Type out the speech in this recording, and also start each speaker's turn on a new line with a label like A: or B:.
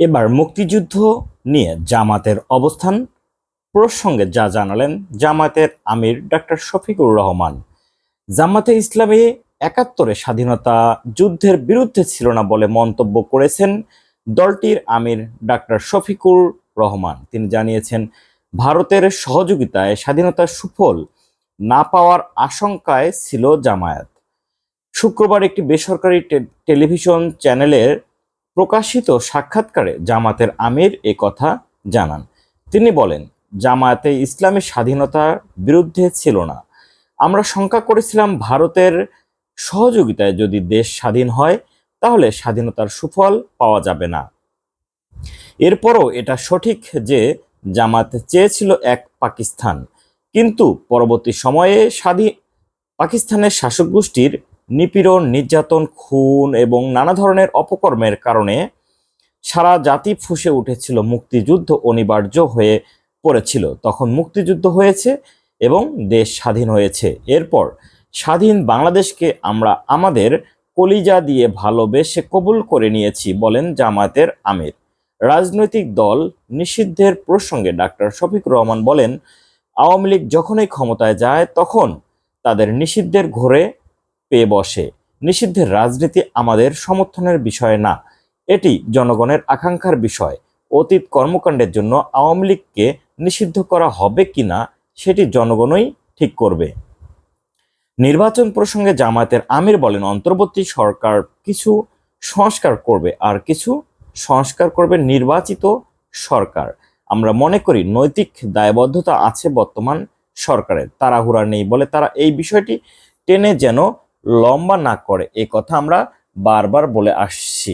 A: এবার মুক্তিযুদ্ধ নিয়ে জামাতের অবস্থান। প্রসঙ্গে যা জানালেন জামাতের আমির ডাক্তার শফিকুর রহমান। জামাতে ইসলামী একাত্তরে স্বাধীনতা যুদ্ধের বিরুদ্ধে ছিল না বলে মন্তব্য করেছেন দলটির আমির ডাক্তার শফিকুর রহমান। তিনি জানিয়েছেন, ভারতের সহযোগিতায় স্বাধীনতার সুফল না পাওয়ার আশঙ্কায় ছিল জামায়াত। শুক্রবার একটি বেসরকারি টেলিভিশন চ্যানেলের প্রকাশিত সাক্ষাৎকারে জামাতের আমির এ কথা জানান। তিনি বলেন, জামায়াতে ইসলামী স্বাধীনতার বিরুদ্ধে ছিল না। আমরা শঙ্কা করেছিলাম ভারতের সহযোগিতায় যদি দেশ স্বাধীন হয়, তাহলে স্বাধীনতার সুফল পাওয়া যাবে না। এরপরও এটা সঠিক যে জামাত চেয়েছিল এক পাকিস্তান, কিন্তু পরবর্তী সময়ে স্বাধীন পাকিস্তানের শাসক গোষ্ঠীর নিপীড়ন, নির্যাতন, খুন এবং নানা ধরনের অপকর্মের কারণে সারা জাতি ফুঁসে উঠেছিল। মুক্তিযুদ্ধ অনিবার্য হয়ে পড়েছিল। তখন মুক্তিযুদ্ধ হয়েছে এবং দেশ স্বাধীন হয়েছে। এরপর স্বাধীন বাংলাদেশকে আমরা আমাদের কলিজা দিয়ে ভালোবেসে কবুল করে নিয়েছি, বলেন জামায়াতের আমির। রাজনৈতিক দল নিষিদ্ধের প্রসঙ্গে ডাক্তার শফিক রহমান বলেন, আওয়ামী লীগ যখনই ক্ষমতায় যায়, তখন তাদের নিষিদ্ধের ঘোরে পেয়ে বসে। নিষিদ্ধের রাজনীতি আমাদের সমর্থনের বিষয় না। এটি জনগণের আকাঙ্ক্ষার বিষয়। অতীত কর্মকাণ্ডের জন্য আওয়ামী লীগকে নিষিদ্ধ করা হবে কিনা সেটি জনগণই ঠিক করবে। নির্বাচন প্রসঙ্গে জামায়াতের আমির বলেন, অন্তর্বর্তী সরকার কিছু সংস্কার করবে আর কিছু সংস্কার করবে নির্বাচিত সরকার। আমরা মনে করি নৈতিক দায়বদ্ধতা আছে বর্তমান সরকারের। তাড়াহুড়া নেই বলে তারা এই বিষয়টি টেনে যেন লম্বা না করে এ কথা আমরা বারবার বলে আসছি।